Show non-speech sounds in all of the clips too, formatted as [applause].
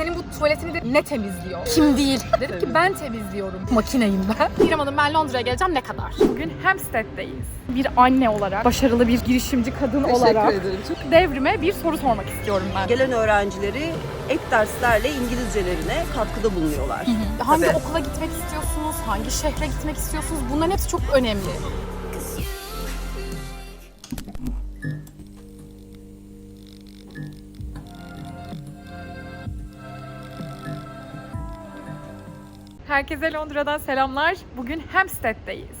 senin bu tuvaletini de ne temizliyor? Kim değil? [laughs] Dedim ki ben temizliyorum. Makineyim ben. [laughs] İrem Hanım ben Londra'ya geleceğim ne kadar? Bugün Hampstead'deyiz. Bir anne olarak, başarılı bir girişimci kadın olarak ederim. Çok devrime bir soru sormak istiyorum ben. Gelen öğrencileri ek derslerle İngilizcelerine katkıda bulunuyorlar. Hangi Tabii. okula gitmek istiyorsunuz? Hangi şehre gitmek istiyorsunuz? Bunların hepsi çok önemli. Herkese Londra'dan selamlar. Bugün Hampstead'deyiz.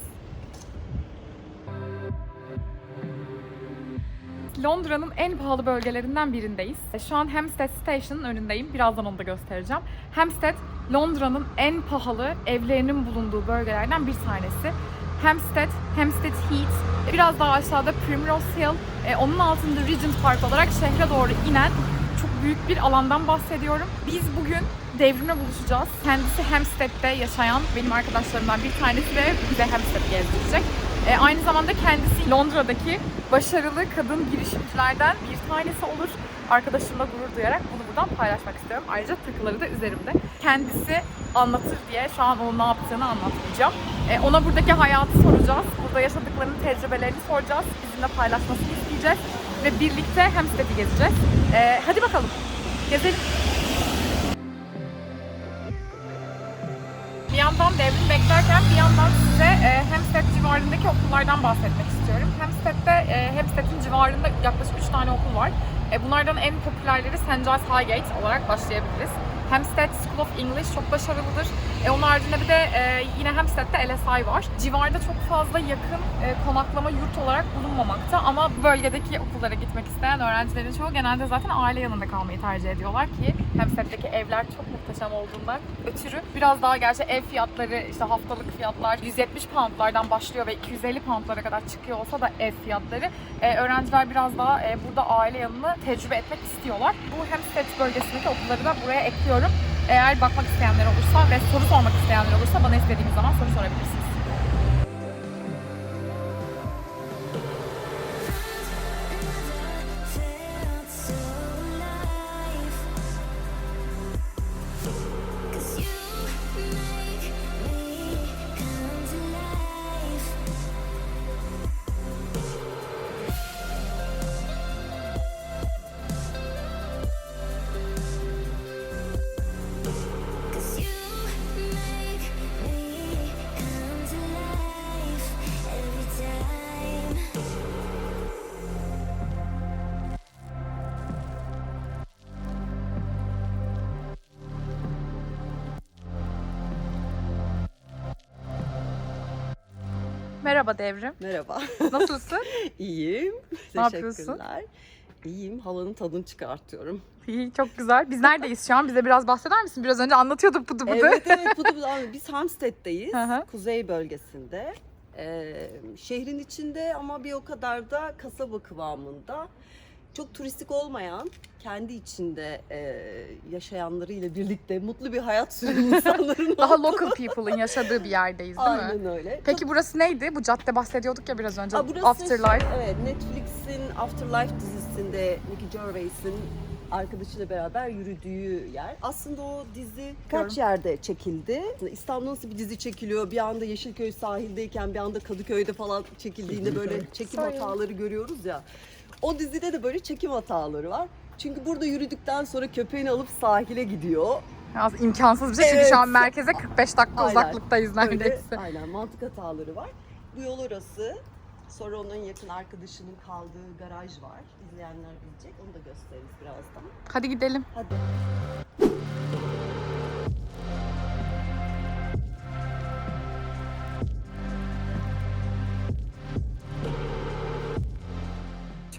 Londra'nın en pahalı bölgelerinden birindeyiz. Şu an Hampstead Station'ın önündeyim. Birazdan onu da göstereceğim. Hampstead, Londra'nın en pahalı evlerinin bulunduğu bölgelerden bir tanesi. Hampstead, Hampstead Heath, biraz daha aşağıda Primrose Hill, e, onun altında Regent Park olarak şehre doğru inen büyük bir alandan bahsediyorum. Biz bugün devrimle buluşacağız. Kendisi Hampstead'de yaşayan benim arkadaşlarımdan bir tanesi ve bize Hampstead'i gezdirecek. E, aynı zamanda kendisi Londra'daki başarılı kadın girişimcilerden bir tanesi olur. Arkadaşımla gurur duyarak bunu buradan paylaşmak istiyorum. Ayrıca takıları da üzerimde. Kendisi anlatır diye şu an onun ne yaptığını anlatmayacağım. E, ona buradaki hayatı soracağız. Burada yaşadıklarının tecrübelerini soracağız. Bizimle paylaşmasını isteyeceğiz. Ve birlikte Hampstead'i gezeceğiz. E, hadi bakalım. Gezelim. Bir yandan devrim beklerken bir yandan size e, Hampstead civarındaki okullardan bahsetmek istiyorum. Hampstead'de, e, Hampstead'in civarında yaklaşık 3 tane okul var. E, bunlardan en popülerleri St. Giles Highgate olarak başlayabiliriz. Hampstead School of English çok başarılıdır. E, onun haricinde bir de e, yine Hampstead'de LSI var. Civarda çok fazla yakın e, konaklama yurt olarak bulunmamakta ama bölgedeki okullara gitmek isteyen öğrencilerin çoğu genelde zaten aile yanında kalmayı tercih ediyorlar ki Hampstead'deki evler çok muhteşem olduğundan ötürü biraz daha gerçi ev fiyatları işte haftalık fiyatlar 170 poundlardan başlıyor ve 250 poundlara kadar çıkıyor olsa da ev fiyatları e, öğrenciler biraz daha e, burada aile yanını tecrübe etmek istiyorlar. Bu Hampstead bölgesindeki okulları da buraya ekliyorum. Eğer bakmak isteyenler olursa ve soru sormak isteyenler olursa bana istediğiniz zaman soru sorabilirsiniz. Merhaba Devrim. Merhaba. Nasılsın? [laughs] İyiyim. Ne yapıyorsun? İyiyim. Havanın tadını çıkartıyorum. İyi, çok güzel. Biz neredeyiz şu an? Bize biraz bahseder misin? Biraz önce anlatıyorduk pıtı pıtı. Evet evet. [laughs] Da, abi, biz Hampstead'deyiz. Kuzey bölgesinde. Ee, şehrin içinde ama bir o kadar da kasaba kıvamında. Çok turistik olmayan, kendi içinde e, yaşayanlarıyla birlikte mutlu bir hayat süren [laughs] insanların Daha local people'ın yaşadığı bir yerdeyiz değil mi? Aynen öyle. Peki burası neydi? Bu cadde bahsediyorduk ya biraz önce. Aa, burası Afterlife. işte, evet, Netflix'in Afterlife dizisinde Nicky Gervais'in arkadaşıyla beraber yürüdüğü yer. Aslında o dizi kaç yerde çekildi. İstanbul'da nasıl bir dizi çekiliyor? Bir anda Yeşilköy sahildeyken bir anda Kadıköy'de falan çekildiğinde böyle çekim hataları görüyoruz ya. O dizide de böyle çekim hataları var. Çünkü burada yürüdükten sonra köpeğini alıp sahile gidiyor. Az imkansız bir şey çünkü Evet. şu an merkeze 45 dakika Aynen. uzaklıktayız Böyle, neredeyse. aynen mantık hataları var. Bu yol orası. Sonra onun yakın arkadaşının kaldığı garaj var. İzleyenler bilecek. Onu da gösteririz birazdan. Hadi gidelim. Hadi.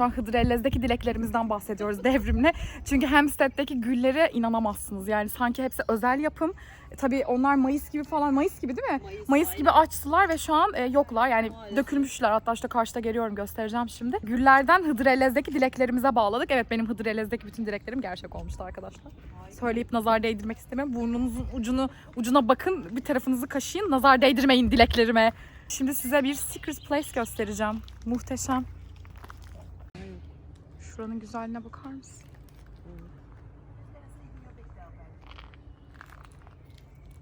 Şu an Hıdrellez'deki dileklerimizden bahsediyoruz [laughs] devrimle. Çünkü Hampstead'deki güllere inanamazsınız. Yani sanki hepsi özel yapım. E, tabii onlar Mayıs gibi falan, Mayıs gibi değil mi? Mayıs, Mayıs, aynen. gibi açtılar ve şu an e, yoklar. Yani Maalesef. dökülmüşler. Hatta işte karşıda geliyorum göstereceğim şimdi. Güllerden Hıdrellez'deki dileklerimize bağladık. Evet benim Hıdrellez'deki bütün dileklerim gerçek olmuştu arkadaşlar. Söyleyip nazar değdirmek istemiyorum. Burnunuzun ucunu ucuna bakın, bir tarafınızı kaşıyın. Nazar değdirmeyin dileklerime. Şimdi size bir Secret Place göstereceğim. Muhteşem. Şuranın güzelliğine bakar mısın?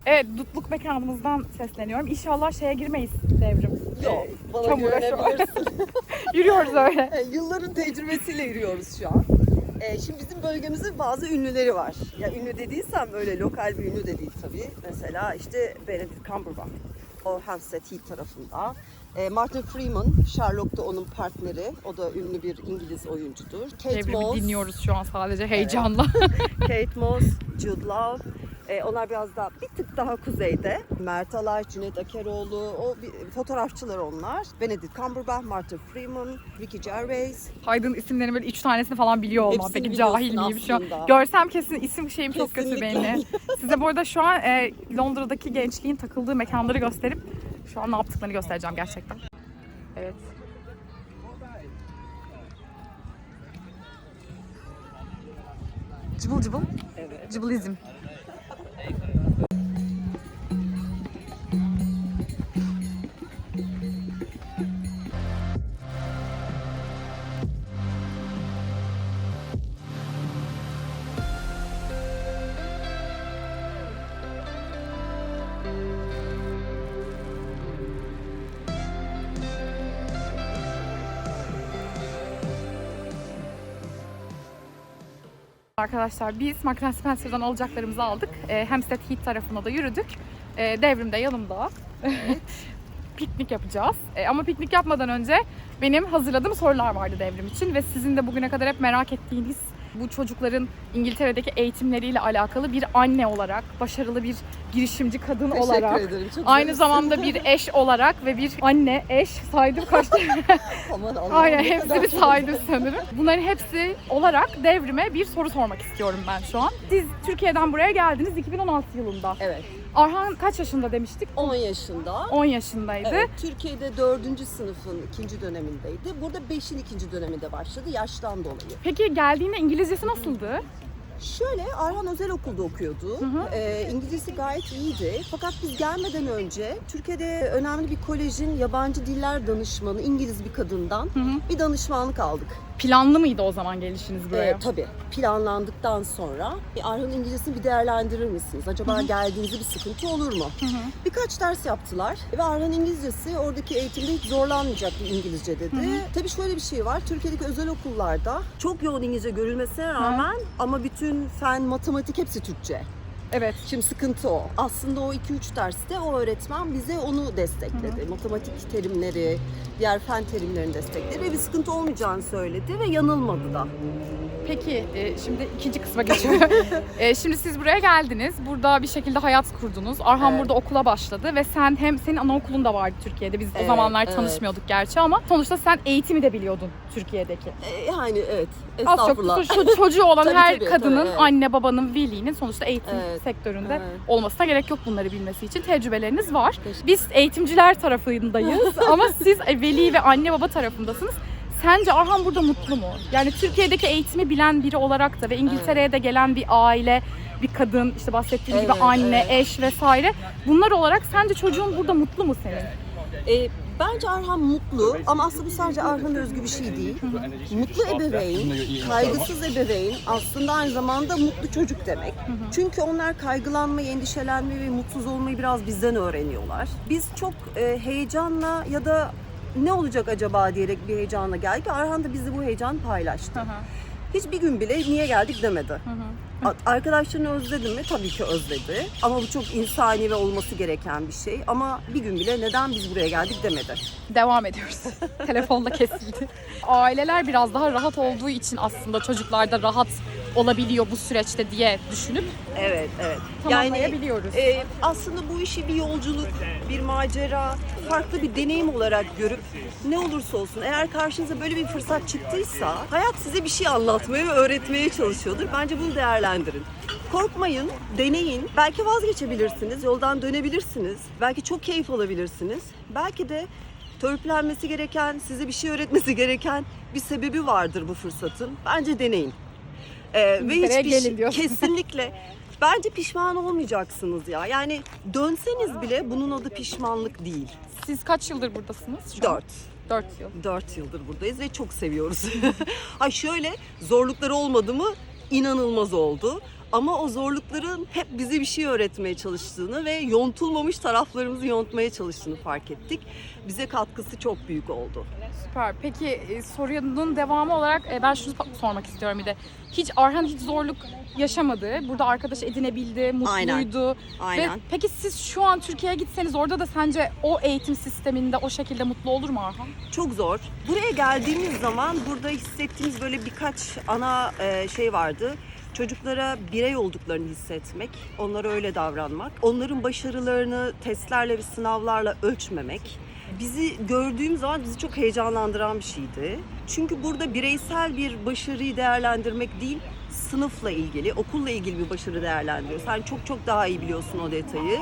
Evet, dutluk mekanımızdan sesleniyorum. İnşallah şeye girmeyiz devrim. Yok, bana çamura şu an. güvenebilirsin. [laughs] Yürüyoruz öyle. E, Yılların tecrübesiyle yürüyoruz şu an. E, şimdi bizim bölgemizin bazı ünlüleri var. Ya ünlü dediysem öyle lokal bir ünlü de değil tabii. Mesela işte Benedict Cumberbatch. O Hampstead Heath tarafında. E, Martin Freeman, Sherlock'ta onun partneri. O da ünlü bir İngiliz oyuncudur. Kate Devrimi Moss, dinliyoruz şu an sadece heyecanla. [laughs] Kate Moss, Jude Law. E, onlar biraz daha bir tık daha kuzeyde. Mert Alay, Cüneyt Akeroğlu, o bir, fotoğrafçılar onlar. Benedict Cumberbatch, Martin Freeman, Ricky Gervais. Haydın isimlerini böyle üç tanesini falan biliyor olmam. Hepsini Peki cahil miyim şu an? Görsem kesin isim şeyim çok kötü Kesinlikle. benim. [laughs] Size bu arada şu an e, Londra'daki gençliğin takıldığı mekanları gösterip şu an ne yaptıklarını göstereceğim gerçekten. Evet. Cıbıl cıbıl. Evet. Cıbılizm. Arkadaşlar biz Marks Spencer'dan alacaklarımızı aldık. E, Hampstead Heath tarafına da yürüdük. E, devrim de yanımda. [laughs] piknik yapacağız. E, ama piknik yapmadan önce benim hazırladığım sorular vardı devrim için ve sizin de bugüne kadar hep merak ettiğiniz bu çocukların İngiltere'deki eğitimleriyle alakalı bir anne olarak, başarılı bir girişimci kadın Teşekkür olarak, ederim. Çok aynı zarifsin. zamanda bir eş olarak ve bir anne, eş saydım kaç [laughs] tane Aman Allah'ım, Aynen ne kadar hepsini çok- saydım sanırım. Bunların hepsi olarak devrime bir soru sormak istiyorum ben şu an. Siz Türkiye'den buraya geldiniz 2016 yılında. Evet. Arhan kaç yaşında demiştik? 10 yaşında. 10 yaşındaydı. Evet, Türkiye'de 4. sınıfın ikinci dönemindeydi. Burada 5'in ikinci döneminde başladı yaştan dolayı. Peki geldiğinde İngilizcesi nasıldı? Şöyle Arhan özel okulda okuyordu. hı. Ee, İngilizcesi gayet iyiydi. Fakat biz gelmeden önce Türkiye'de önemli bir kolejin yabancı diller danışmanı İngiliz bir kadından Hı hı. bir danışmanlık aldık. Planlı mıydı o zaman gelişiniz buraya? Ee, tabii planlandıktan sonra bir Arhan'ın İngilizcesini bir değerlendirir misiniz? Acaba geldiğinizde bir sıkıntı olur mu? Birkaç ders yaptılar ve Arhan İngilizcesi oradaki eğitimde hiç zorlanmayacak bir İngilizce dedi. Tabii şöyle bir şey var. Türkiye'deki özel okullarda çok yoğun İngilizce görülmesine rağmen ama bütün fen, matematik hepsi Türkçe. Evet. Şimdi sıkıntı o. Aslında o 2-3 derste o öğretmen bize onu destekledi. Matematik terimleri, diğer fen terimlerini destekledi ve bir sıkıntı olmayacağını söyledi ve yanılmadı da. Peki e, şimdi ikinci kısma geçiyorum. [laughs] E, şimdi siz buraya geldiniz. Burada bir şekilde hayat kurdunuz. Arhan Evet. burada okula başladı ve sen hem senin anaokulun da vardı Türkiye'de. Biz o Evet, zamanlar evet. tanışmıyorduk gerçi ama sonuçta sen eğitimi de biliyordun Türkiye'deki. Ee, yani evet. Az çok Estağfurullah. ço- çocuğu olan [laughs] Tabii, her tabii, kadının, tabii, evet. anne babanın, velinin sonuçta eğitim Evet, sektöründe evet. olmasına gerek yok bunları bilmesi için. Tecrübeleriniz var. Teşekkür- Biz eğitimciler tarafındayız [laughs] ama siz e, veli ve anne baba tarafındasınız. Sence Arhan burada mutlu mu? Yani Türkiye'deki eğitimi bilen biri olarak da ve İngiltere'ye de gelen bir aile, bir kadın, işte bahsettiğim gibi Evet, anne, evet. eş vesaire. Bunlar olarak sence çocuğun burada mutlu mu senin? Ee, bence Arhan mutlu ama aslında bu sadece Arhan'a özgü bir şey değil. Mutlu ebeveyn, kaygısız ebeveyn aslında aynı zamanda mutlu çocuk demek. Çünkü onlar kaygılanmayı, endişelenmeyi ve mutsuz olmayı biraz bizden öğreniyorlar. Biz çok e, heyecanla ya da ne olacak acaba diyerek bir heyecanla geldik. Arhan da bizi bu heyecan paylaştı. Hiçbir gün bile niye geldik demedi. Arkadaşlarını özledi mi? Tabii ki özledi. Ama bu çok insani ve olması gereken bir şey. Ama bir gün bile neden biz buraya geldik demedi. Devam ediyoruz. [laughs] Telefonla kesildi. Aileler biraz daha rahat olduğu için aslında çocuklar da rahat olabiliyor bu süreçte diye düşünüp Evet, evet. tamamlayabiliyoruz. e, aslında bu işi bir yolculuk, bir macera, farklı bir deneyim olarak görüp ne olursa olsun eğer karşınıza böyle bir fırsat çıktıysa hayat size bir şey anlatmaya ve öğretmeye çalışıyordur. Bence bunu değerlendirin. Korkmayın, deneyin. Belki vazgeçebilirsiniz, yoldan dönebilirsiniz. Belki çok keyif alabilirsiniz. Belki de törpülenmesi gereken, size bir şey öğretmesi gereken bir sebebi vardır bu fırsatın. Bence deneyin. Ee, ve hiçbir şey, kesinlikle [laughs] bence pişman olmayacaksınız ya. Yani dönseniz bile bunun adı pişmanlık değil. Siz kaç yıldır buradasınız? Şu an? Dört. 4 yıl. Dört yıldır buradayız ve çok seviyoruz. [laughs] Ay şöyle zorlukları olmadı mı inanılmaz oldu. Ama o zorlukların hep bize bir şey öğretmeye çalıştığını ve yontulmamış taraflarımızı yontmaya çalıştığını fark ettik. Bize katkısı çok büyük oldu. Süper. Peki e, sorunun devamı olarak e, ben şunu sormak istiyorum bir de. Hiç Arhan hiç zorluk yaşamadı. Burada arkadaş edinebildi, mutluydu. Aynen. Ve peki siz şu an Türkiye'ye gitseniz orada da sence o eğitim sisteminde o şekilde mutlu olur mu Arhan? Çok zor. Buraya geldiğimiz zaman burada hissettiğimiz böyle birkaç ana e, şey vardı. Çocuklara birey olduklarını hissetmek, onlara öyle davranmak, onların başarılarını testlerle ve sınavlarla ölçmemek. Bizi gördüğüm zaman bizi çok heyecanlandıran bir şeydi. Çünkü burada bireysel bir başarıyı değerlendirmek değil, sınıfla ilgili, okulla ilgili bir başarı değerlendiriyor. Sen çok çok daha iyi biliyorsun o detayı.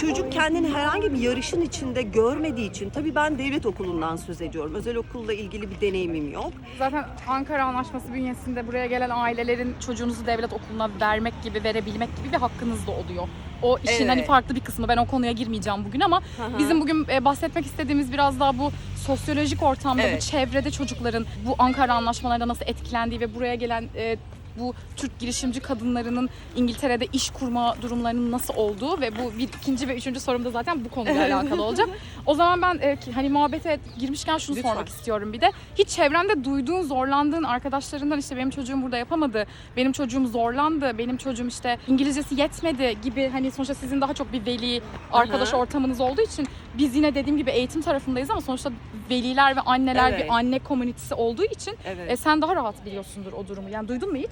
Çocuk kendini herhangi bir yarışın içinde görmediği için, tabii ben devlet okulundan söz ediyorum. Özel okulla ilgili bir deneyimim yok. Zaten Ankara Anlaşması bünyesinde buraya gelen ailelerin çocuğunuzu devlet okuluna vermek gibi, verebilmek gibi bir hakkınız da oluyor. O işin Evet. hani farklı bir kısmı. Ben o konuya girmeyeceğim bugün ama bizim bugün e, bahsetmek istediğimiz biraz daha bu sosyolojik ortamda, Evet. bu çevrede çocukların bu Ankara Anlaşmalarına nasıl etkilendiği ve buraya gelen e, bu Türk girişimci kadınlarının İngiltere'de iş kurma durumlarının nasıl olduğu ve bu bir ikinci ve üçüncü sorum da zaten bu konuyla [laughs] alakalı olacak. O zaman ben e, hani muhabbete girmişken şunu Lütfen. sormak istiyorum bir de. Hiç çevrende duyduğun, zorlandığın arkadaşlarından işte benim çocuğum burada yapamadı, benim çocuğum zorlandı, benim çocuğum işte İngilizcesi yetmedi gibi hani sonuçta sizin daha çok bir veli arkadaş ortamınız olduğu için biz yine dediğim gibi eğitim tarafındayız ama sonuçta veliler ve anneler Evet. bir anne komünitesi olduğu için Evet. e, sen daha rahat biliyorsundur o durumu. Yani duydun mu hiç?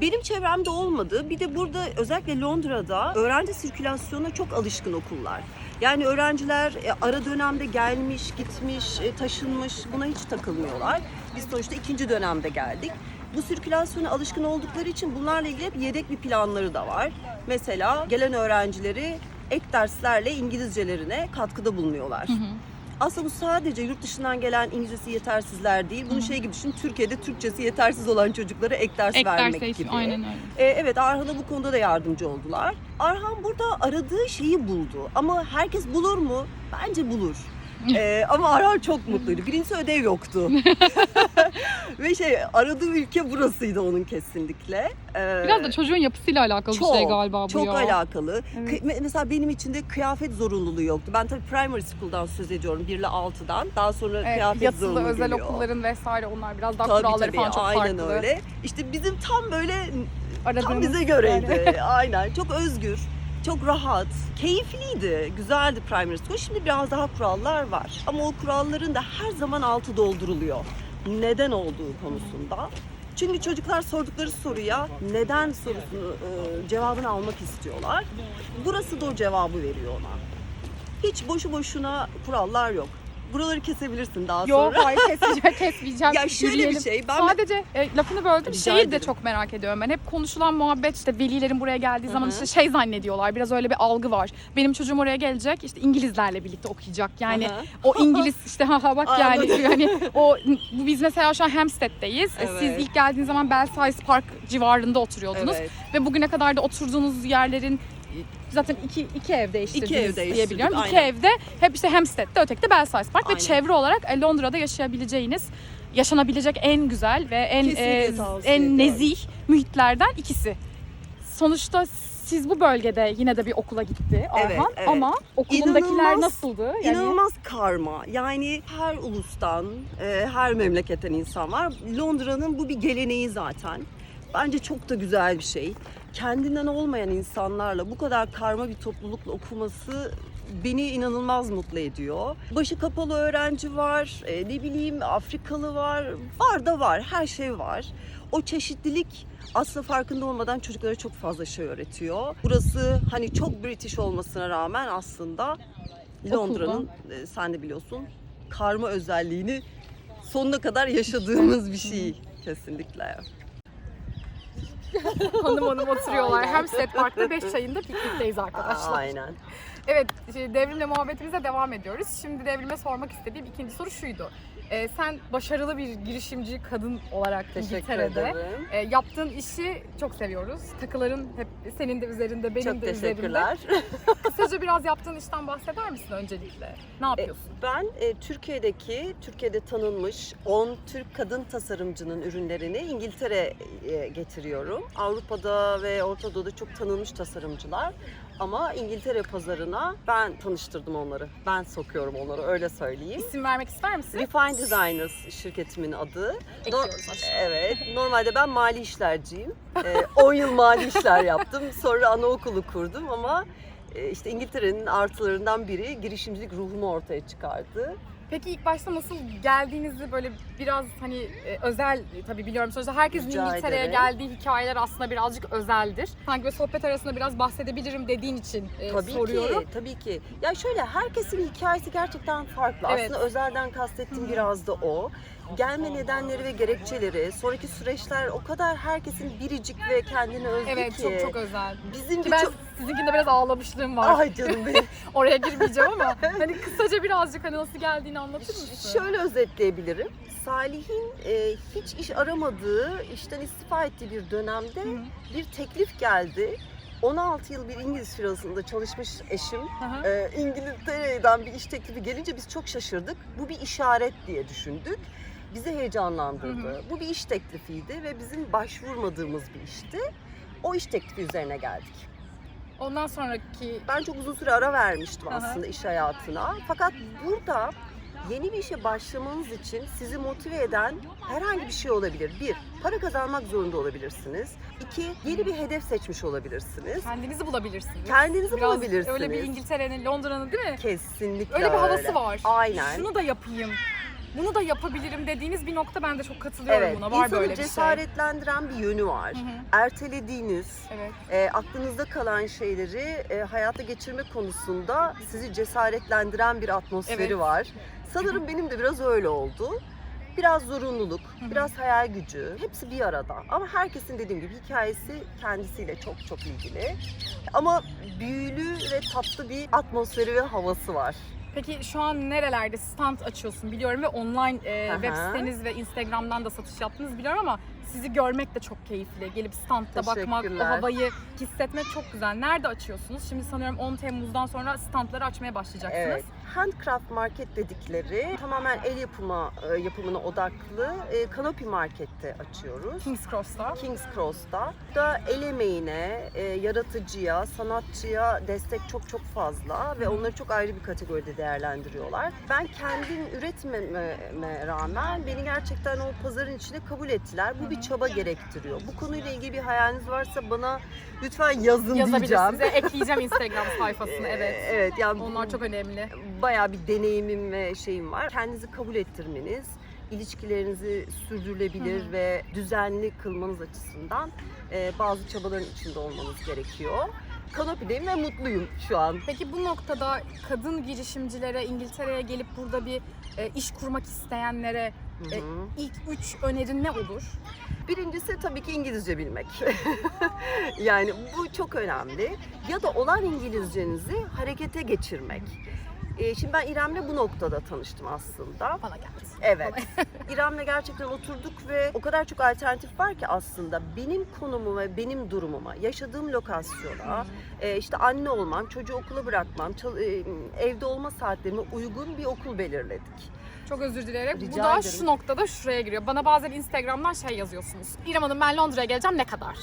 Benim çevremde olmadı. Bir de burada özellikle Londra'da öğrenci sirkülasyonuna çok alışkın okullar. Yani öğrenciler e, ara dönemde gelmiş, gitmiş, e, taşınmış buna hiç takılmıyorlar. Biz sonuçta ikinci dönemde geldik. Bu sirkülasyona alışkın oldukları için bunlarla ilgili hep yedek bir planları da var. Mesela gelen öğrencileri ek derslerle İngilizcelerine katkıda bulunuyorlar. Aslında bu sadece yurt dışından gelen İngilizcesi yetersizler değil. Bunu şey gibi düşün, Türkiye'de Türkçesi yetersiz olan çocuklara ek ders vermek gibi. aynen öyle. Ee, evet Arhan'a bu konuda da yardımcı oldular. Arhan burada aradığı şeyi buldu. Ama herkes bulur mu? Bence bulur. Ee, ama Arhan çok mutluydu. Birincisi ödev yoktu. [laughs] Ve şey aradığı ülke burasıydı onun kesinlikle. Ee, Biraz da çocuğun yapısıyla alakalı bir şey galiba bu çok ya. alakalı. Evet. Kı- Mesela benim için de kıyafet zorunluluğu yoktu. Ben tabii primary school'dan söz ediyorum 1 ile 6'dan. Daha sonra Evet, kıyafet yatılı zorunluluğu özel geliyor. okulların vesaire onlar biraz daha Tabii kuralları tabii falan çok aynen farklı. öyle. İşte bizim tam böyle tam Aradığımız bize göreydi. aynen. Çok özgür, çok rahat, keyifliydi. Güzeldi primary school. Şimdi biraz daha kurallar var. Ama o kuralların da her zaman altı dolduruluyor. Neden olduğu konusunda. Çünkü çocuklar sordukları soruya neden sorusunu e, cevabını almak istiyorlar. Burası da o cevabı veriyor ona. Hiç boşu boşuna kurallar yok. Buraları kesebilirsin daha Yok sonra. hayır kesmeyeceğim, [laughs] kesmeyeceğim. Ya şöyle bir Yürüyelim. şey, ben- Sadece e, lafını böldüm. Rica Şeyi de ederim. çok merak ediyorum ben. Hep konuşulan muhabbet işte velilerin buraya geldiği zaman Hı hı. işte şey zannediyorlar. Biraz öyle bir algı var. Benim çocuğum oraya gelecek işte İngilizlerle birlikte okuyacak. Yani Aha. o İngiliz işte ha ha bak yani yani o biz mesela şu an Hampstead'teyiz. E, Siz Evet. ilk geldiğiniz zaman Belsize Park civarında oturuyordunuz Evet. ve bugüne kadar da oturduğunuz yerlerin zaten iki, iki ev değiştirdiniz İki ev diye biliyorum. İki aynen. evde hep işte Hampstead'de öteki de Belsize Park Aynen. ve çevre olarak e, Londra'da yaşayabileceğiniz yaşanabilecek en güzel ve en e, en nezih mühitlerden ikisi. Sonuçta siz bu bölgede yine de bir okula gitti Arhan Evet, evet. ama okulundakiler İnanılmaz- nasıldı? Yani İnanılmaz karma. Yani her ulustan, e, her memleketten insan var. Londra'nın bu bir geleneği zaten. Bence çok da güzel bir şey. Kendinden olmayan insanlarla bu kadar karma bir toplulukla okuması beni inanılmaz mutlu ediyor. Başı kapalı öğrenci var, e, ne bileyim Afrikalı var, var da var, her şey var. O çeşitlilik aslında farkında olmadan çocuklara çok fazla şey öğretiyor. Burası hani çok British olmasına rağmen aslında Londra'nın e, sen de biliyorsun karma özelliğini sonuna kadar yaşadığımız bir şey kesinlikle. [laughs] hanım hanım oturuyorlar. Aynen. Hampstead Park'ta 5 çayında piknikteyiz arkadaşlar. Aynen. Evet, şey, devrimle muhabbetimize devam ediyoruz. Şimdi devrime sormak istediğim ikinci soru şuydu. Ee, sen başarılı bir girişimci kadın olarak Teşekkür İngiltere'de ederim. e, yaptığın işi çok seviyoruz. Takıların hep senin de üzerinde, benim Çok de üzerinde. teşekkürler. [laughs] Kısaca biraz yaptığın işten bahseder misin öncelikle? Ne yapıyorsun? Ben e, Türkiye'deki, Türkiye'de tanınmış 10 Türk kadın tasarımcının ürünlerini İngiltere'ye getiriyorum. Avrupa'da ve Orta Doğu'da çok tanınmış tasarımcılar. Ama İngiltere pazarına ben tanıştırdım onları. Ben sokuyorum onları öyle söyleyeyim. İsim vermek ister misin? Refine Designers şirketimin adı. Aşağıya. Evet. Normalde ben mali işlerciyim. Ee, 10 yıl mali işler yaptım. Sonra anaokulu kurdum ama e, işte İngiltere'nin artılarından biri girişimcilik ruhumu ortaya çıkardı. Peki ilk başta nasıl geldiğinizi böyle biraz hani e, özel tabii biliyorum sonuçta herkesin Rica İngiltere'ye ederim. geldiği hikayeler aslında birazcık özeldir. Sanki böyle sohbet arasında biraz bahsedebilirim dediğin için e, Tabii soruyorum. ki, tabii ki. Ya şöyle herkesin hikayesi gerçekten farklı. Evet. Aslında özelden kastettiğim biraz da o. Gelme nedenleri ve gerekçeleri, sonraki süreçler o kadar herkesin biricik ve kendine özgü Evet ki. çok çok özel. Bizim Ki ben çok... sizinkinde biraz ağlamışlığım var. Ay canım benim. [laughs] Oraya girmeyeceğim ama [laughs] hani kısaca birazcık hani nasıl geldiğini anlatır mısın? Şöyle özetleyebilirim. Salih'in e, hiç iş aramadığı, işten istifa ettiği bir dönemde hı. bir teklif geldi. 16 yıl bir İngiliz firmasında çalışmış eşim. Hı hı. e, İngiltere'den bir iş teklifi gelince biz çok şaşırdık. Bu bir işaret diye düşündük. Bizi heyecanlandırdı. Hı hı. Bu bir iş teklifiydi ve bizim başvurmadığımız bir işti. O iş teklifi üzerine geldik. Ondan sonraki Ben çok uzun süre ara vermiştim hı. aslında iş hayatına. Fakat burada yeni bir işe başlamanız için sizi motive eden herhangi bir şey olabilir. Bir, para kazanmak zorunda olabilirsiniz. İki, yeni bir hedef seçmiş olabilirsiniz. kendinizi bulabilirsiniz. Kendinizi Biraz bulabilirsiniz. Öyle bir İngiltere'nin, Londra'nın değil mi? Kesinlikle Öyle bir havası var. Aynen. Şunu da yapayım. Bunu da yapabilirim dediğiniz bir nokta ben de çok katılıyorum evet, buna. Var böyle bir şey. cesaretlendiren bir yönü var. Hı hı. Ertelediğiniz, Evet. e, aklınızda kalan şeyleri e, hayata geçirme konusunda sizi cesaretlendiren bir atmosferi Evet. var. Sanırım benim de biraz öyle oldu. Biraz zorunluluk, biraz hayal gücü, hepsi bir arada. Ama herkesin dediğim gibi hikayesi kendisiyle çok çok ilgili. Ama büyülü ve tatlı bir atmosferi ve havası var. Peki şu an nerelerde stand açıyorsun biliyorum ve online e, Aha. web siteniz ve Instagram'dan da satış yaptınız biliyorum ama sizi görmek de çok keyifli. Gelip standta bakmak, o havayı hissetmek çok güzel. Nerede açıyorsunuz? Şimdi sanıyorum 10 Temmuz'dan sonra standları açmaya başlayacaksınız. Evet. Handcraft market dedikleri tamamen el yapımı e, yapımına odaklı e, Canopy Market'te açıyoruz. King's Cross'ta. King's Cross'ta da el emeğine, e, yaratıcıya, sanatçıya destek çok çok fazla ve onları çok ayrı bir kategoride değerlendiriyorlar. Ben kendim üretmeme rağmen beni gerçekten o pazarın içine kabul ettiler. Bu bir çaba gerektiriyor. Bu konuyla ilgili bir hayaliniz varsa bana lütfen yazın diyeceğim. Yazabilirsiniz. Ekleyeceğim Instagram sayfasını [laughs] evet. Evet yani Onlar çok önemli. Bayağı bir deneyimim ve şeyim var. Kendinizi kabul ettirmeniz, ilişkilerinizi sürdürülebilir Hı hı. ve düzenli kılmanız açısından e, bazı çabaların içinde olmanız gerekiyor. Kanopideyim ve mutluyum şu an. Peki bu noktada kadın girişimcilere İngiltere'ye gelip burada bir e, iş kurmak isteyenlere Hı E, ilk üç önerin ne olur? Birincisi tabii ki İngilizce bilmek. [laughs] yani bu çok önemli. Ya da olan İngilizcenizi harekete geçirmek. E, şimdi ben İrem'le bu noktada tanıştım aslında. Bana geldi. Evet. [laughs] İrem'le gerçekten oturduk ve o kadar çok alternatif var ki aslında benim konumuma, benim durumuma, yaşadığım lokasyona, e, işte anne olmam, çocuğu okula bırakmam, e, evde olma saatlerime uygun bir okul belirledik. Çok özür dileyerek. Bu Rica da ederim. şu noktada şuraya giriyor. Bana bazen Instagram'dan şey yazıyorsunuz. İrem Hanım ben Londra'ya geleceğim ne kadar?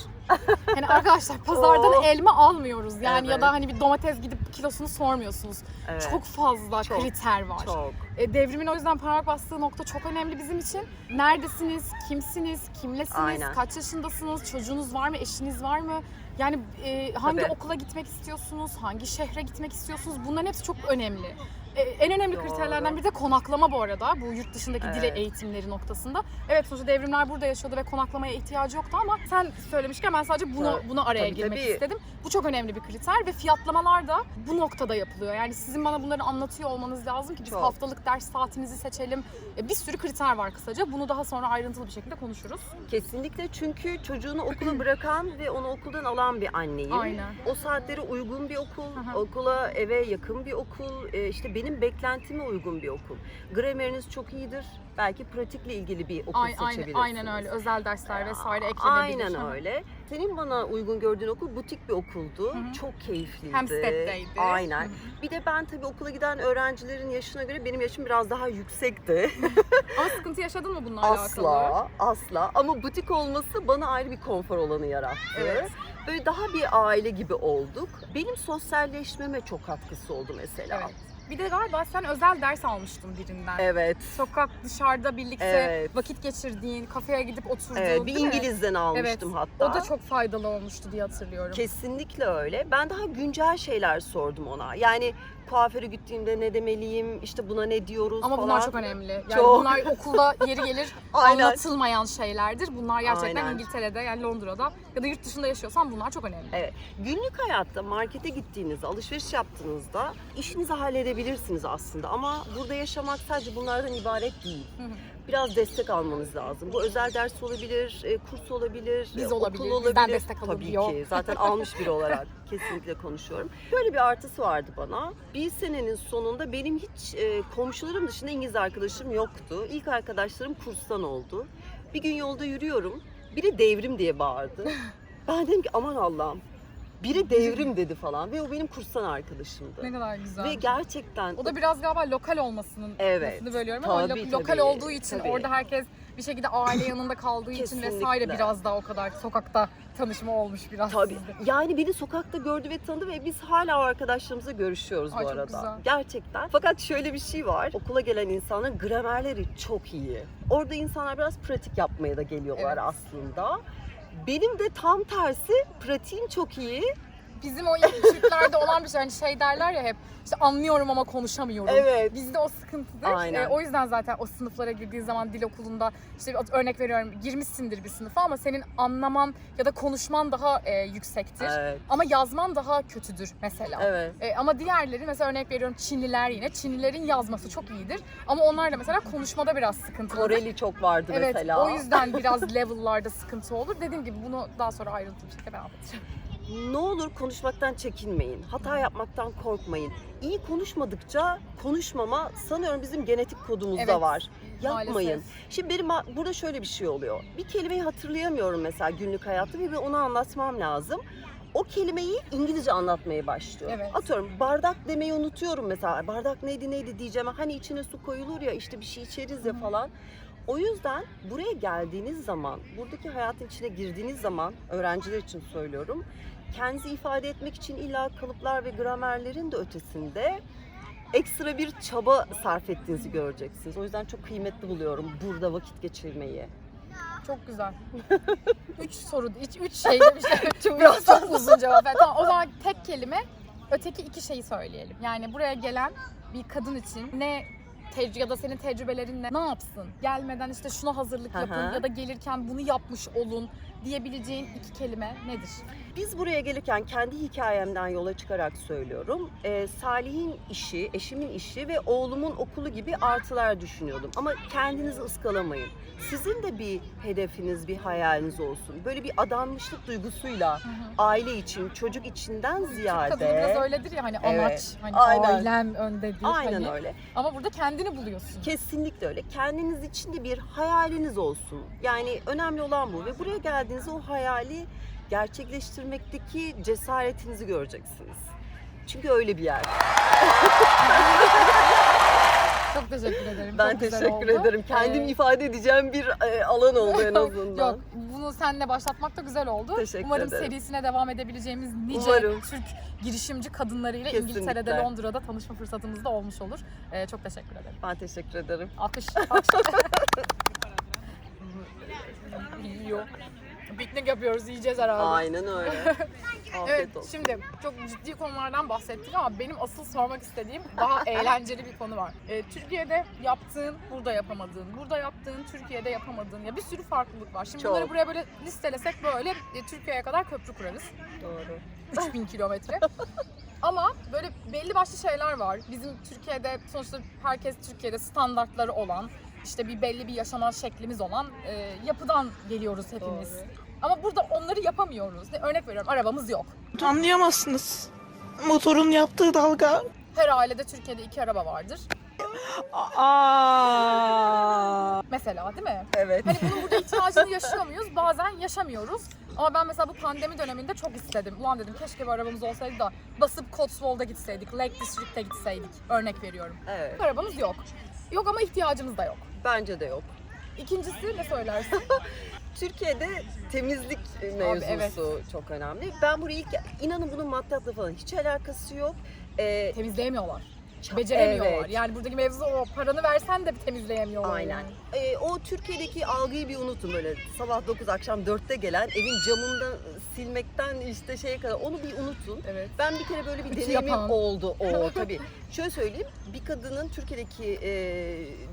Yani [laughs] arkadaşlar pazardan Oh. elma almıyoruz. Yani ya Evet. da hani bir domates gidip kilosunu sormuyorsunuz. Evet. Çok fazla Çok, kriter var. çok. E, devrimin o yüzden parmak bastığı nokta çok önemli bizim için. Neredesiniz, kimsiniz, kimlesiniz, Aynen. kaç yaşındasınız, çocuğunuz var mı, eşiniz var mı? Yani e, hangi Tabii. okula gitmek istiyorsunuz, hangi şehre gitmek istiyorsunuz? Bunların hepsi çok önemli. E, en önemli Doğru. kriterlerden biri de konaklama bu arada. Bu yurt dışındaki dil Evet. eğitimleri noktasında. Evet sonuçta devrimler burada yaşıyordu ve konaklamaya ihtiyacı yoktu ama sen söylemişken ben sadece bunu Tabii. bunu araya Tabii, girmek tabii. istedim. Bu çok önemli bir kriter ve fiyatlamalar da bu noktada yapılıyor. Yani sizin bana bunları anlatıyor olmanız lazım ki biz Çok. haftalık ders saatinizi seçelim. E, Bir sürü kriter var kısaca. Bunu daha sonra ayrıntılı bir şekilde konuşuruz. Kesinlikle çünkü çocuğunu okula [clears throat] bırakan ve onu okuldan alan bir anneyim. Aynen. O saatlere uygun bir okul, Aha. okula eve yakın bir okul, e, işte benim beklentime uygun bir okul. Grameriniz çok iyidir. Belki pratikle ilgili bir okul Ay- aynen, seçebilirsiniz. aynen öyle. Özel dersler vesaire eklenebilir. Aynen öyle. Senin bana uygun gördüğün okul butik bir okuldu. Hı hı. Çok keyifliydi. Hempstead'deydi. Aynen. Hı hı. Bir de ben tabii okula giden öğrencilerin yaşına göre benim yaşım biraz daha yüksekti. [laughs] Ama sıkıntı yaşadın mı bununla alakalı? asla, asla. Ama butik olması bana ayrı bir konfor alanı yarattı. Evet. Böyle daha bir aile gibi olduk. Benim sosyalleşmeme çok katkısı oldu mesela. Evet. Bir de galiba sen özel ders almıştın birinden. Evet. Sokak dışarıda birlikte Evet. vakit geçirdiğin, kafeye gidip oturduğun Evet, bir değil mi? İngiliz'den almıştım hatta. O da çok faydalı olmuştu diye hatırlıyorum. Kesinlikle öyle. Ben daha güncel şeyler sordum ona. Yani kuaföre gittiğimde ne demeliyim, işte buna ne diyoruz Ama falan. bunlar çok önemli. Yani Çok. bunlar okulda yeri gelir [laughs] Aynen. anlatılmayan şeylerdir. Bunlar gerçekten Aynen. İngiltere'de yani Londra'da ya da yurt dışında yaşıyorsan bunlar çok önemli. Evet. Günlük hayatta markete gittiğinizde, alışveriş yaptığınızda işinizi halledebilirsiniz aslında. Ama burada yaşamak sadece bunlardan ibaret değil. Hı. Biraz destek almanız lazım. Bu özel ders olabilir, e, kurs olabilir, Biz e, olabilir, okul bizden olabilir. destek alabiliyor. Tabii ki. Zaten almış biri [laughs] olarak kesinlikle konuşuyorum. Böyle bir artısı vardı bana. Bir senenin sonunda benim hiç e, komşularım dışında İngiliz arkadaşım yoktu. İlk arkadaşlarım kurstan oldu. Bir gün yolda yürüyorum. Biri devrim diye bağırdı. [laughs] Ben dedim ki aman Allah'ım. Biri devrim dedi falan ve o benim kurstan arkadaşımdı. Ne kadar güzel. Ve gerçekten o da biraz galiba lokal olmasının Evet. lafını bölüyorum ama Tabii, lo- lokal tabii, olduğu için tabii. orada herkes bir şekilde aile [laughs] yanında kaldığı için Kesinlikle. vesaire biraz daha o kadar sokakta tanışma olmuş biraz Tabii. sizde. Yani beni sokakta gördü ve tanıdı ve biz hala o arkadaşlarımızla görüşüyoruz Ay, bu arada. güzel. Gerçekten. Fakat şöyle bir şey var. Okula gelen insanların gramerleri çok iyi. Orada insanlar biraz pratik yapmaya da geliyorlar Evet. aslında. Benim de tam tersi pratiğim çok iyi. Bizim o Türklerde olan bir şey. Hani şey derler ya hep işte anlıyorum ama konuşamıyorum. Evet. Bizde o sıkıntıdır. Aynen. Ee, o yüzden zaten o sınıflara girdiğin zaman dil okulunda işte bir örnek veriyorum girmişsindir bir sınıfa ama senin anlaman ya da konuşman daha e, yüksektir. Evet. Ama yazman daha kötüdür mesela. Evet. E, ama diğerleri mesela örnek veriyorum Çinliler yine. Çinlilerin yazması çok iyidir. Ama onlar da mesela konuşmada biraz sıkıntılı. Koreli çok vardı Evet mesela. o yüzden biraz [laughs] level'larda sıkıntı olur. Dediğim gibi bunu daha sonra ayrıntılı bir şekilde ben anlatacağım. Ne olur konuşmaktan çekinmeyin. Hata yapmaktan korkmayın. İyi konuşmadıkça konuşmama sanıyorum bizim genetik kodumuzda Evet, var. Yapmayın. Maalesef. Şimdi benim burada şöyle bir şey oluyor. Bir kelimeyi hatırlayamıyorum mesela günlük hayatta ve onu anlatmam lazım. O kelimeyi İngilizce anlatmaya başlıyor. Evet. Atıyorum bardak demeyi unutuyorum mesela. Bardak neydi neydi diyeceğim. Hani içine su koyulur ya işte bir şey içeriz ya falan. O yüzden buraya geldiğiniz zaman, buradaki hayatın içine girdiğiniz zaman, öğrenciler için söylüyorum, kendinizi ifade etmek için illa kalıplar ve gramerlerin de ötesinde ekstra bir çaba sarf ettiğinizi göreceksiniz. O yüzden çok kıymetli buluyorum burada vakit geçirmeyi. Çok güzel. [laughs] üç soru, üç, üç şey demişler. [laughs] Çok Biraz çok uzun cevap. ver. Tamam o zaman tek kelime, öteki iki şeyi söyleyelim. Yani buraya gelen bir kadın için ne tecrübe ya da senin tecrübelerinle ne yapsın? Gelmeden işte şuna hazırlık yapın ya da gelirken bunu yapmış olun diyebileceğin iki kelime nedir? Biz buraya gelirken kendi hikayemden yola çıkarak söylüyorum. Ee, Salih'in işi, eşimin işi ve oğlumun okulu gibi artılar düşünüyordum. Ama kendinizi ıskalamayın. Sizin de bir hedefiniz, bir hayaliniz olsun. Böyle bir adanmışlık duygusuyla aile için, çocuk içinden ziyade. Kadın biraz öyledir ya hani Evet. amaç, hani Aynen. ailem öndedir. Aynen hani. öyle. Ama burada kendini buluyorsun. Kesinlikle öyle. Kendiniz için de bir hayaliniz olsun. Yani önemli olan bu. Ve buraya geldiğinizde o hayali gerçekleştirmekteki cesaretinizi göreceksiniz. Çünkü öyle bir yer. [laughs] Çok teşekkür ederim. Ben Çok teşekkür ederim. Kendim Ee, ifade edeceğim bir e, alan oldu en [laughs] azından. Yok, bunu seninle başlatmak da güzel oldu. Teşekkür Umarım ederim. serisine devam edebileceğimiz nice Umarım. Türk girişimci kadınlarıyla Kesinlikle. İngiltere'de, Londra'da tanışma fırsatımız da olmuş olur. Ee, çok teşekkür ederim. Ben teşekkür ederim. Alkış. Alkış. [laughs] Yiyor. Piknik yapıyoruz, yiyeceğiz herhalde. Aynen öyle. [laughs] Afiyet Evet, olsun. şimdi çok ciddi konulardan bahsettik ama benim asıl sormak istediğim daha [laughs] eğlenceli bir konu var. Ee, Türkiye'de yaptığın, burada yapamadığın, burada yaptığın, Türkiye'de yapamadığın ya bir sürü farklılık var. Şimdi Çok. bunları buraya böyle listelesek böyle e, Türkiye'ye kadar köprü kurarız. Doğru. 3000 kilometre. [laughs] Ama böyle belli başlı şeyler var. Bizim Türkiye'de sonuçta herkes Türkiye'de standartları olan, işte bir belli bir yaşama şeklimiz olan e, yapıdan geliyoruz hepimiz. Doğru. Ama burada onları yapamıyoruz. Ne- Örnek veriyorum arabamız yok. Anlayamazsınız. Motorun yaptığı dalga. Her ailede Türkiye'de iki araba vardır. Aa. Mesela değil mi? Evet. Hani bunun burada ihtiyacını yaşıyor muyuz? Bazen yaşamıyoruz. Ama ben mesela bu pandemi döneminde çok istedim. Ulan dedim keşke bir arabamız olsaydı da basıp Cotswold'a gitseydik, Lake District'e gitseydik. Örnek veriyorum. Evet. Arabamız yok. Yok ama ihtiyacımız da yok. Bence de yok. İkincisi ne söylersin? [laughs] Türkiye'de temizlik mevzusu evet. çok önemli. Ben buraya ilk inanın bunun maddiyatla falan hiç alakası yok. Ee, Temizleyemiyorlar. Beceremiyorlar. evet. Yani buradaki mevzu o. Paranı versen de temizleyemiyorlar. Aynen. Yani. Ee, o Türkiye'deki algıyı bir unutun böyle sabah 9 akşam 4'te gelen evin camından silmekten işte şeye kadar onu bir unutun. Evet. Ben bir kere böyle bir Ütü deneyimim yapan. oldu o [laughs] tabii. Şöyle söyleyeyim bir kadının Türkiye'deki e,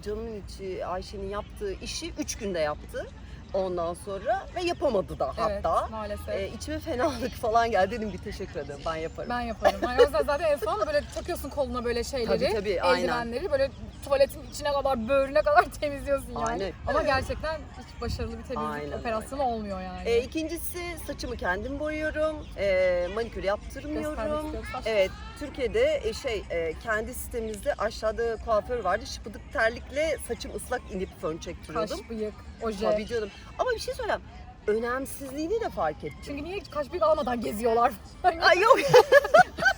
canımın içi Ayşe'nin yaptığı işi 3 günde yaptı. Ondan sonra ve yapamadı da Evet, hatta. maalesef. E, içime fenalık falan geldi dedim bir teşekkür ederim ben yaparım. Ben yaparım. Yani o yüzden zaten en son böyle takıyorsun koluna böyle [laughs] şeyleri, Tabii, tabii, aynen. eldivenleri böyle tuvaletin içine kadar, böğrüne kadar [laughs] temizliyorsun yani. Aynen. Ama gerçekten hiç başarılı bir temizlik Aynen operasyonu olmuyor yani. E, ikincisi saçımı kendim boyuyorum. E, manikür yaptırmıyorum. Evet, Türkiye'de e, şey e, kendi sitemizde aşağıda kuaför vardı. Şıpıdık terlikle saçım ıslak inip fön çektiriyordum. Kaş, bıyık, oje. Tabii canım. Ama bir şey söyleyeyim. Önemsizliğini de fark ettim. Çünkü niye kaş bıyık almadan geziyorlar? Ay yok. [laughs]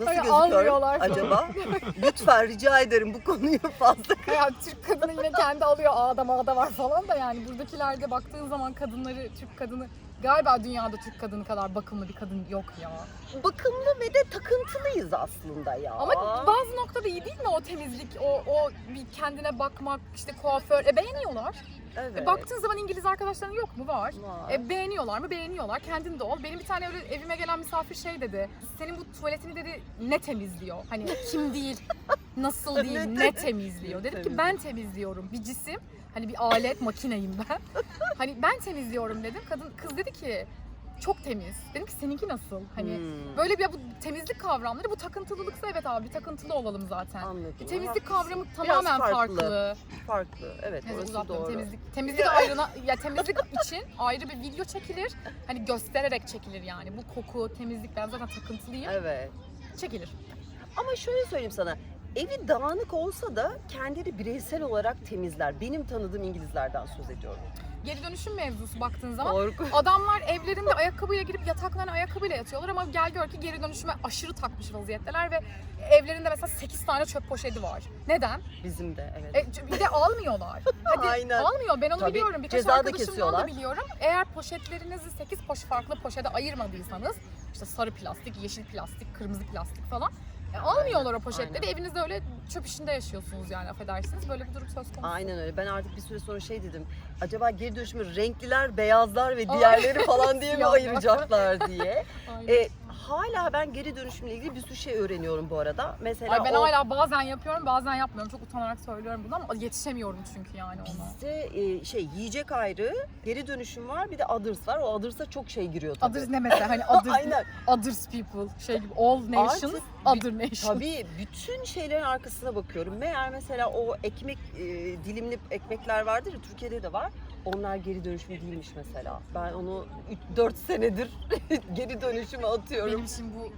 Nasıl Hayır, gözüküyorum almıyorlar acaba? [laughs] Lütfen rica ederim bu konuyu fazla. ya Türk kadını yine kendi alıyor ağda mağda var falan da yani buradakilerde baktığın zaman kadınları, Türk kadını galiba dünyada Türk kadını kadar bakımlı bir kadın yok ya. Bakımlı ve de takıntılıyız aslında ya. Ama bazı noktada iyi değil mi o temizlik, o, o bir kendine bakmak, işte kuaför. E beğeniyorlar. evet. E baktığın zaman İngiliz arkadaşların yok mu? Var. Var. E beğeniyorlar mı? Beğeniyorlar. Kendin de ol. Benim bir tane öyle evime gelen misafir şey dedi. Senin bu tuvaletini dedi ne temizliyor? Hani kim değil, [laughs] nasıl değil, Ne temizliyor? Dedim ki ben temizliyorum. Bir cisim. Hani bir alet, makineyim ben. [laughs] Hani ben temizliyorum dedim. Kadın kız dedi ki çok temiz. Dedim ki seninki nasıl? Hani Hmm, böyle bir bu temizlik kavramları bu takıntılılıksa evet abi takıntılı olalım zaten. anladım. Bir temizlik Haklısın. kavramı tamamen farklı. farklı. Farklı. Evet Neyse orası doğru. temizlik. Temizlik ayrına ya temizlik için ayrı bir video çekilir. Hani göstererek çekilir yani. Bu koku, temizlik ben zaten takıntılıyım. Evet. Çekilir. Ama şöyle söyleyeyim sana. Evi dağınık olsa da kendileri bireysel olarak temizler. Benim tanıdığım İngilizlerden söz ediyorum. Geri dönüşüm mevzusu baktığın zaman Korku. [laughs] adamlar evlerinde ayakkabıya girip yataklarına ayakkabıyla yatıyorlar ama gel gör ki geri dönüşüme aşırı takmış vaziyetteler ve evlerinde mesela 8 tane çöp poşeti var. Neden? Bizim de evet. E, bir de almıyorlar. Hadi [laughs] Aynen. almıyor. Ben onu Tabii, biliyorum. Birkaç ceza da arkadaşımdan da kesiyorlar. biliyorum. Eğer poşetlerinizi 8 poş farklı poşete ayırmadıysanız işte sarı plastik, yeşil plastik, kırmızı plastik falan e, almıyorlar o poşetleri. aynen. Evinizde öyle çöp işinde yaşıyorsunuz yani affedersiniz. Böyle bir durum söz konusu. Aynen öyle. Ben artık bir süre sonra şey dedim. Acaba geri dönüşümü renkliler, beyazlar ve diğerleri falan [laughs] diye mi ayıracaklar diye. [laughs] E, hala ben geri dönüşümle ilgili bir sürü şey öğreniyorum bu arada. Mesela Ay ben o hala bazen yapıyorum, bazen yapmıyorum. Çok utanarak söylüyorum bunu ama yetişemiyorum çünkü yani ona. bizde e, şey yiyecek ayrı, geri dönüşüm var bir de others var. O others'a çok şey giriyor tabii. Others ne mesela? Hani others, [laughs] Aynen. others people, şey gibi all nations, Artık other nations. Tabii bütün şeylerin arkasına bakıyorum. Meğer mesela o ekmek e, dilimli ekmekler vardır ya Türkiye'de de var. Onlar geri dönüşüm değilmiş mesela. Ben onu 4 senedir [laughs] geri dönüşüme atıyorum. Benim için bu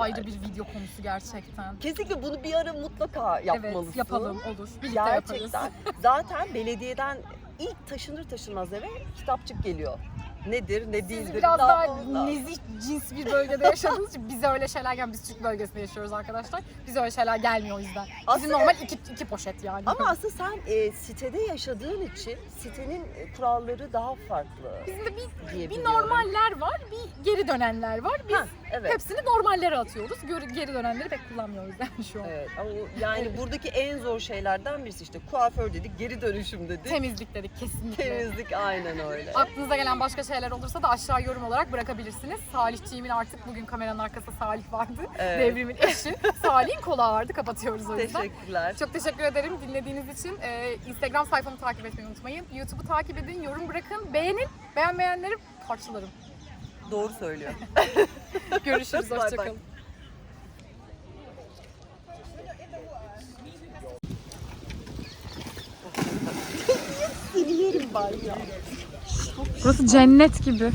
ayrı bir video konusu gerçekten. Kesinlikle bunu bir ara mutlaka yapmalısın. Evet yapalım olur. Birlikte yaparız. Gerçekten. Zaten belediyeden ilk taşınır taşınmaz eve kitapçık geliyor. Nedir, ne Siz değildir. biraz daha daha nezih cins bir bölgede yaşadığınız için bize öyle şeyler gelmiyor. Biz Türk bölgesinde yaşıyoruz arkadaşlar. Bize öyle şeyler gelmiyor o yüzden. Bizim Aslında- normal iki, iki poşet yani. Ama aslında sen e, sitede yaşadığın için sitenin e, kuralları daha farklı Bizim de bir, bir normaller var, bir geri dönenler var. Biz Ha, Evet. Hepsini normallere atıyoruz. Geri, geri dönenleri pek kullanmıyoruz [laughs] yani şu an. Evet ama o- yani buradaki en zor şeylerden birisi işte kuaför dedik, geri dönüşüm dedik. Temizlik dedik kesinlikle. Temizlik aynen öyle. Aklınıza gelen başka şeyler olursa da aşağı yorum olarak bırakabilirsiniz. Salihçiğimin artık bugün kameranın arkasında Salih vardı. Evet. Devrimin eşi. [laughs] Salih'in kolağı vardı. Kapatıyoruz o yüzden. Teşekkürler. Çok teşekkür ederim dinlediğiniz için. Ee, Instagram sayfamı takip etmeyi unutmayın. YouTube'u takip edin, yorum bırakın, beğenin. Beğenmeyenleri parçalarım. Doğru söylüyor. [laughs] Görüşürüz, bay. hoşçakalın. Seni yerim ben ya. Burası cennet gibi.